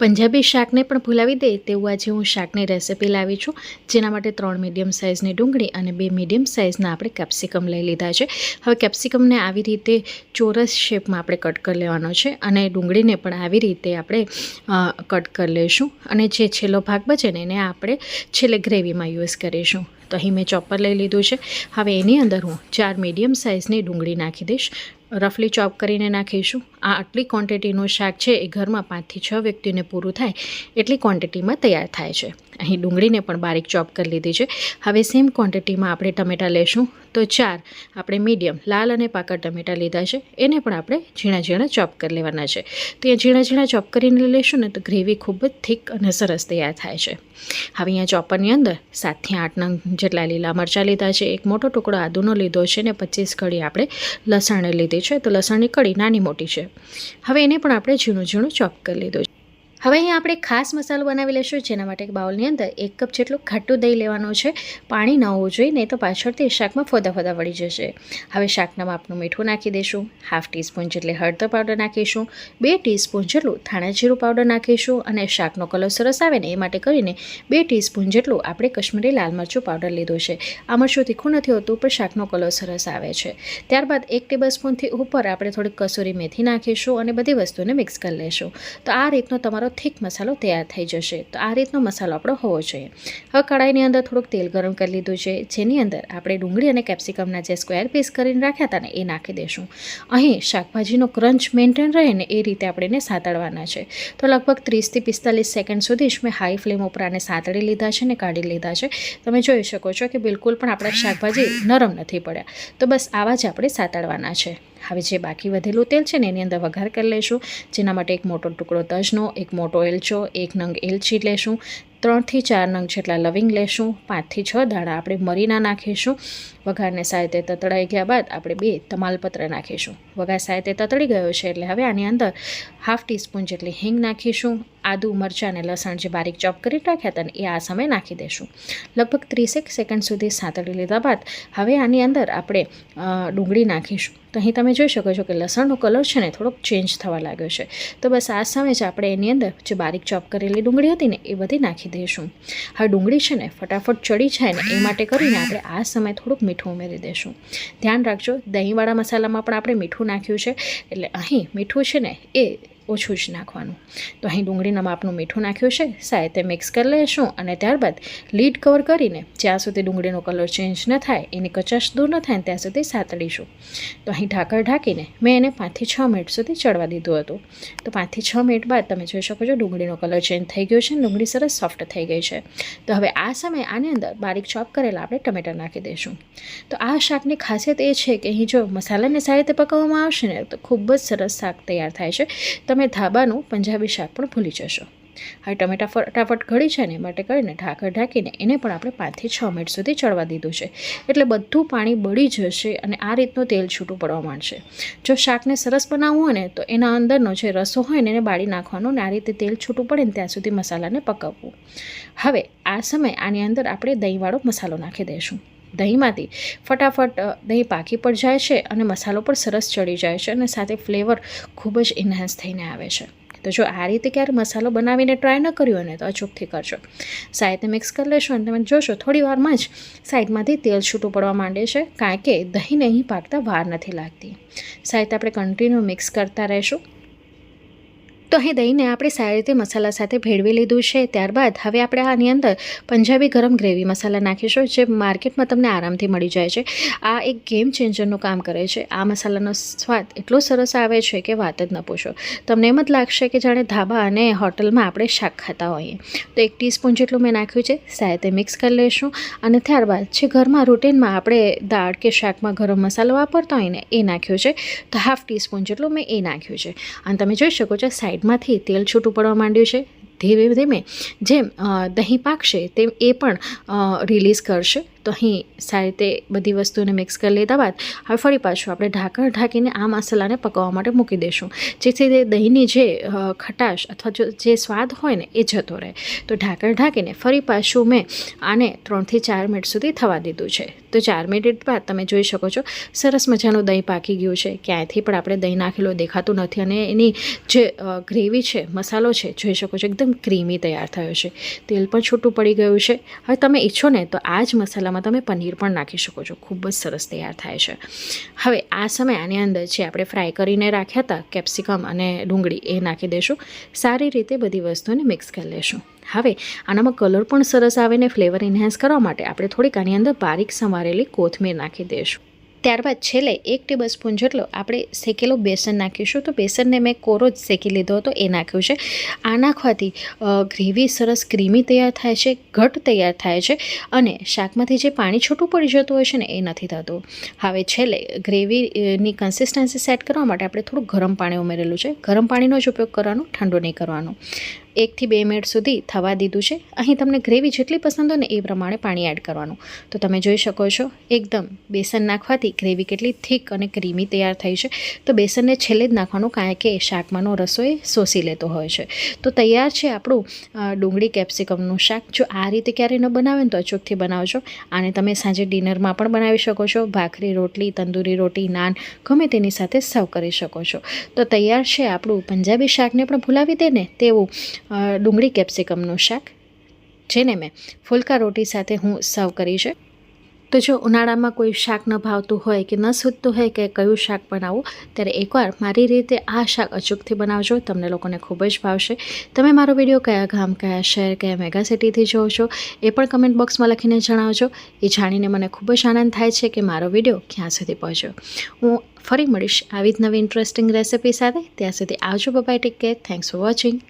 પંજાબી શાકને પણ ભૂલાવી દે તેવું આજે હું શાકની રેસિપી લાવી છું. જેના માટે ત્રણ મીડિયમ સાઇઝની ડુંગળી અને બે મીડિયમ સાઇઝના આપણે કેપ્સિકમ લઈ લીધા છે. હવે કેપ્સિકમને આવી રીતે ચોરસ શેપમાં આપણે કટ કરી લેવાનો છે અને ડુંગળીને પણ આવી રીતે આપણે કટ કરી લઈશું અને જે છેલ્લો ભાગ બચે ને એને આપણે છેલ્લે ગ્રેવીમાં યુઝ કરીશું. તો અહીં મેં ચોપર લઈ લીધું છે. હવે એની અંદર હું ચાર મીડિયમ સાઇઝની ડુંગળી નાખી દઈશ. રફલી ચોપ કરીને નાખીશું. આ આટલી ક્વોન્ટિટીનું શાક છે, એ ઘરમાં પાંચથી છ વ્યક્તિને પૂરું થાય એટલી ક્વોન્ટિટીમાં તૈયાર થાય છે. અહીં ડુંગળીને પણ બારીક ચોપ કરી લીધી છે. હવે સેમ ક્વોન્ટિટીમાં આપણે ટમેટાં લેશું. તો ચાર આપણે મીડિયમ લાલ અને પાકા ટમેટાં લીધા છે. એને પણ આપણે ઝીણા ઝીણા ચોપ કરી લેવાના છે. તો એ ઝીણા ઝીણા ચોપ કરીને લેશું ને તો ગ્રેવી ખૂબ જ થીક અને સરસ તૈયાર થાય છે. હવે અહીંયા ચોપરની અંદર સાતથી આઠ નંગ જેટલા લીલા મરચાં લીધા છે. એક મોટો ટુકડો આદુનો લીધો છે ને પચીસ કળી આપણે લસણ લીધી છે, તો લસણની કળી નાની મોટી છે. હવે એને પણ આપણે ઝીણું ઝીણું ચોપ કરી લીધું છે. હવે અહીંયા આપણે ખાસ મસાલો બનાવી લઈશું જેના માટે બાઉલની અંદર એક કપ જેટલું ખાટું દહીં લેવાનું છે. પાણી ન હોવું જોઈએ, નહીં તો પાછળથી શાકમાં ફોદા ફોદા વળી જશે. હવે શાકના માપનું મીઠું નાખી દઈશું. હાફ ટીસ્પૂન જેટલી હળદર પાવડર નાખીશું. બે ટીસ્પૂન જેટલું ધાણા જીરું પાવડર નાખીશું અને શાકનો કલર સરસ આવે ને એ માટે કરીને બે ટીસ્પૂન જેટલું આપણે કશ્મીરી લાલ મરચું પાવડર લીધું છે. આ મરચું તીખું નથી હોતું, પણ શાકનો કલર સરસ આવે છે. ત્યારબાદ એક ટેબલ સ્પૂનથી ઉપર આપણે થોડીક કસૂરી મેથી નાખીશું અને બધી વસ્તુને મિક્સ કરી લઈશું તો આ રીતનો તમારો થીક મસાલો તૈયાર થઈ જશે. તો આ રીતનો મસાલો આપણો હોવો જોઈએ. હવે કડાઈની અંદર થોડુંક તેલ ગરમ કરી લીધું છે. જેની અંદર આપણે ડુંગળી અને કેપ્સિકમના જે સ્ક્વેર પીસ કરીને રાખ્યા હતા ને, એ નાખી દઈશું અહીં શાકભાજીનો ક્રંચ મેન્ટેન રહે ને, એ રીતે આપણે એને સાતળવાના છે. તો લગભગ ત્રીસથી પિસ્તાલીસ સેકન્ડ સુધી જ મેં હાઈ ફ્લેમ ઉપર આને સાતળી લીધા છે ને કાઢી લીધા છે. તમે જોઈ શકો છો કે બિલકુલ પણ આપણા શાકભાજી નરમ નથી પડ્યા. તો બસ આવા જ આપણે સાતળવાના છે. હવે જે બાકી વધેલું તેલ છે ને એની અંદર વઘાર કરી લઈશું. જેના માટે એક મોટો ટુકડો તજનો, એક મોટો એલચો, એક નંગ એલચી લેશું. ત્રણથી ચાર નંગ જેટલા લવિંગ લેશું, પાંચથી છ દાણા આપણે મરીના નાખીશું, વઘારને સાહેબ રીતે તતડાઈ ગયા બાદ આપણે બે તમાલપત્ર નાખીશું. વઘાર સાહેબ રીતે તતડી ગયો છે એટલે હવે આની અંદર હાફ ટીસ્પૂન જેટલી હિંગ નાખીશું, આદુ, મરચાં અને લસણ જે બારીક ચોપ કરી રાખ્યા હતા એ આ સમયે નાખી દઈશું લગભગ ત્રીસેક સેકન્ડ સુધી સાતળી લીધા બાદ હવે આની અંદર આપણે ડુંગળી નાખીશું. તો અહીં તમે જોઈ શકો છો કે લસણનો કલર છે ને થોડોક ચેન્જ થવા લાગ્યો છે. તો બસ આ સમયે જ આપણે એની અંદર જે બારીક ચોપ કરેલી ડુંગળી હતી ને એ બધી નાખી દઈશું. હવે ડુંગળી છે ને ફટાફટ ચડી જાય ને એ માટે કરીને આપણે આ સમયે થોડુંક મીઠું ઉમેરી દઈશું. ધ્યાન રાખજો, દહીંવાળા મસાલામાં પણ આપણે મીઠું નાખ્યું છે. એટલે અહીં મીઠું છે ને એ ઓછું જ નાખવાનું. તો અહીં ડુંગળીના માપનું મીઠું નાખ્યું છે. સાયતે મિક્સ કરી લઈશું અને ત્યારબાદ લીડ કવર કરીને જ્યાં સુધી ડુંગળીનો કલર ચેન્જ ન થાય, એની કચાશ દૂર ન થાય ત્યાં સુધી સાતડીશું. તો અહીં ઢાંકણ ઢાંકીને મેં એને પાંચથી છ મિનિટ સુધી ચડવા દીધું હતું. તો પાંચથી છ મિનિટ બાદ તમે જોઈ શકો છો ડુંગળીનો કલર ચેન્જ થઈ ગયો છે ડુંગળી સરસ સોફ્ટ થઈ ગઈ છે. તો હવે આ સમયે આની અંદર બારીક ચોપ કરેલા આપણે ટમેટા નાખી દઈશું. તો આ શાકની ખાસિયત એ છે કે અહીં જો મસાલાને સારી રીતે પકાવવામાં આવશે ને તો ખૂબ જ સરસ શાક તૈયાર થાય છે. તમે ધાબાનું પંજાબી શાક પણ ભૂલી જશો. હવે ટમેટા ફટાફટ ઘડી છે ને માટે કરીને ઢાંકણ ઢાંકીને એને પણ આપણે પાંચથી છ મિનિટ સુધી ચડવા દીધું છે. એટલે બધું પાણી બળી જશે અને આ રીતનું તેલ છૂટું પડવા માંડશે. જો શાકને સરસ બનાવવું હોય ને, તો એના અંદરનો જે રસો હોય ને, એને બાળી નાખવાનો ને આ રીતે તેલ છૂટું પડે ને ત્યાં સુધી મસાલાને પકવવું. હવે આ સમયે આની અંદર આપણે દહીંવાળો મસાલો નાખી દઈશું. દહીંમાંથી. ફટાફટ દહીં પાકી પણ જાય છે અને મસાલો પણ સરસ ચડી જાય છે અને સાથે ફ્લેવર ખૂબ જ ઇન્હાન્સ થઈને આવે છે. તો જો આ રીતે ક્યારે મસાલો બનાવીને ટ્રાય ન કર્યો ને તો અચૂકથી કરજો. સાઈડને મિક્સ કરી લેશો અને તમે જોશો થોડી વારમાં જ સાઈડમાંથી તેલ છૂટું પડવા માંડે છે કારણ કે દહીં નહીં પાકતા વાર નથી લાગતી. સાઈડ આપણે કન્ટિન્યુ મિક્સ કરતા રહેશું. તો અહીં દહીંને આપણે સારી રીતે મસાલા સાથે ભેળવી લીધું છે. ત્યારબાદ હવે આપણે આની અંદર પંજાબી ગરમ ગ્રેવી મસાલા નાખીશું, જે માર્કેટમાં તમને આરામથી મળી જાય છે. આ એક ગેમ ચેન્જરનું કામ કરે છે. આ મસાલાનો સ્વાદ એટલો સરસ આવે છે કે વાત જ ન પૂછો. તમને એમ જ લાગશે કે જાણે ધાબા અને હોટલમાં આપણે શાક ખાતા હોઈએ. તો એક ટીસ્પૂન જેટલું મેં નાખ્યું છે સાથે મિક્સ કરી લઈશું અને ત્યારબાદ જે ઘરમાં રૂટીનમાં આપણે દાળ કે શાકમાં ગરમ મસાલો વાપરતા હોય ને, એ નાખ્યો છે. તો હાફ ટીસ્પૂન જેટલું મેં એ નાખ્યું છે. અને તમે જોઈ શકો છો સાઈડમાંથી તેલ છૂટું પડવા માંડ્યું છે. ધીમે ધીમે જેમ દહીં પાકશે તેમ એ પણ રિલીઝ કરશે. તો અહીં સારી રીતે બધી વસ્તુને મિક્સ કરી લીધા બાદ હવે ફરી પાછું આપણે ઢાંકણ ઢાંકીને આ મસાલાને પકવવા માટે મૂકી દઈશું જેથી તે દહીંની જે ખટાશ અથવા જો જે સ્વાદ હોય ને એ જતો રહે. તો ઢાંકણ ઢાંકીને ફરી પાછું મેં આને ત્રણથી ચાર મિનિટ સુધી થવા દીધું છે. તો ચાર મિનિટ બાદ તમે જોઈ શકો છો, સરસ મજાનું દહીં પાકી ગયું છે. ક્યાંયથી પણ આપણે દહીં નાખેલું દેખાતું નથી અને એની જે ગ્રેવી છે, મસાલો છે, જોઈ શકો છો, એકદમ ક્રીમી તૈયાર થયો છે. તેલ પણ છૂટું પડી ગયું છે. હવે તમે ઈચ્છો ને તો આ જ મસાલામાં તમે પનીર પણ નાખી શકો છો. ખૂબ જ સરસ તૈયાર થાય છે. હવે આ સમય આની અંદર છે, આપણે ફ્રાય કરીને રાખ્યા હતા કેપ્સિકમ અને ડુંગળી એ નાખી દઈશું સારી રીતે બધી વસ્તુને મિક્સ કરી લેશું. હવે આનામાં કલર પણ સરસ આવે ને ફ્લેવર એન્હાન્સ કરવા માટે આપણે થોડીક આની અંદર બારીક સંવારેલી કોથમીર નાખી દઈશું ત્યારબાદ છેલ્લે એક ટેબલ સ્પૂન જેટલો આપણે શેકેલો બેસન નાખીશું. તો બેસનને મેં કોરો જ શેકી લીધો હતો, એ નાખ્યું છે. આ નાખવાથી ગ્રેવી સરસ ક્રીમી તૈયાર થાય છે ઘટ તૈયાર થાય છે અને શાકમાંથી જે પાણી છૂટું પડી જતું હોય છે ને, એ નથી થતું. હવે છેલ્લે ગ્રેવીની કન્સિસ્ટન્સી સેટ કરવા માટે આપણે થોડું ગરમ પાણી ઉમેરેલું છે. ગરમ પાણીનો જ ઉપયોગ કરવાનો, ઠંડો નહીં કરવાનો. એકથી બે મિનિટ સુધી થવા દીધું છે. અહીં તમને ગ્રેવી જેટલી પસંદ હોય ને એ પ્રમાણે પાણી એડ કરવાનું. તો તમે જોઈ શકો છો, એકદમ બેસન નાખવાથી ગ્રેવી કેટલી થીક અને ક્રીમી તૈયાર થઈ છે. તો બેસનને છેલ્લે જ નાખવાનું કારણ કે શાકમાંનો રસોઈ શોષી લેતો હોય છે. તો તૈયાર છે આપણું ડુંગળી કેપ્સિકમનું શાક. જો આ રીતે ક્યારેય ન બનાવે ને તો અચૂકથી બનાવજો. આને તમે સાંજે ડિનરમાં પણ બનાવી શકો છો. ભાખરી રોટલી, તંદૂરી રોટી, નાન, ગમે તેની સાથે સર્વ કરી શકો છો. તો તૈયાર છે આપણું પંજાબી શાકને પણ ભૂલાવી દે ને તેવું ડુંગળી કેપ્સિકમનું શાક, જેને મેં ફુલકા રોટી સાથે હું સર્વ કરી છે. તો જો ઉનાળામાં કોઈ શાક ન ભાવતું હોય કે ન સૂતતું હોય કે કયું શાક બનાવવું ત્યારે એકવાર મારી રીતે આ શાક અચૂકથી બનાવજો. તમને લોકોને ખૂબ જ ભાવશે. તમે મારો વીડિયો કયા ગામ, કયા શહેર, કયા મેગા સિટીથી જોવો છો, એ પણ કમેન્ટ બોક્સમાં લખીને જણાવજો. એ જાણીને મને ખૂબ જ આનંદ થાય છે કે મારો વીડિયો ક્યાં સુધી પહોંચ્યો. હું ફરી મળીશ આવી જ નવી ઇન્ટરેસ્ટિંગ રેસિપી સાથે. ત્યાં સુધી આવજો. Bye bye take care thanks for watching